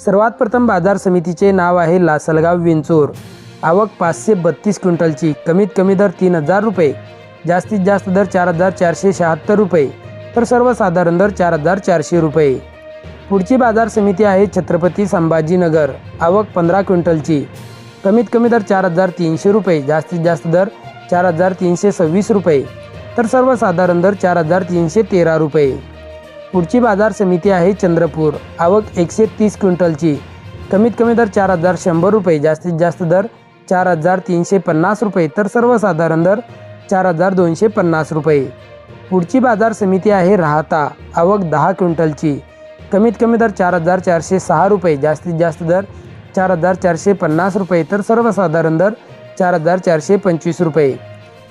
सर्वात प्रथम बाजार समितीचे नाव आहे लासलगाव विंचूर. आवक पाचशे बत्तीस क्विंटलची कमीत कमी दर तीन हजार रुपये जास्तीत जास्त दर चार हजार चारशे शहात्तर रुपये तर सर्वसाधारण दर चार हजार चारशे रुपये. पुढची बाजार समिती आहे छत्रपती संभाजीनगर. आवक पंधरा क्विंटलची कमीत कमी दर चार हजार तीनशे रुपये जास्तीत जास्त दर चार हजार तीनशे सव्वीस रुपये तर सर्वसाधारण दर चार हजार तीनशे तेरा रुपये. पुढची बाजार समिती आहे चंद्रपूर. आवक एकशे तीस क्विंटलची. कमीत कमी दर चार हजार शंभर रुपये जास्तीत जास्त दर चार हजार तीनशे पन्नास रुपये तर सर्वसाधारण दर चार हजार दोनशे पन्नास रुपये. पुढची बाजार समिती आहे राहता. आवक दहा क्विंटलची. कमीत कमी दर चार हजार चारशे सहा रुपये जास्तीत जास्त दर चार हजार चारशे पन्नास रुपये तर सर्वसाधारण दर चार हजार चारशे पंचवीस रुपये.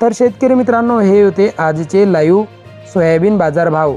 तर शेतकरी मित्रांनो हे होते आजचे लाईव्ह सोयाबीन बाजारभाव.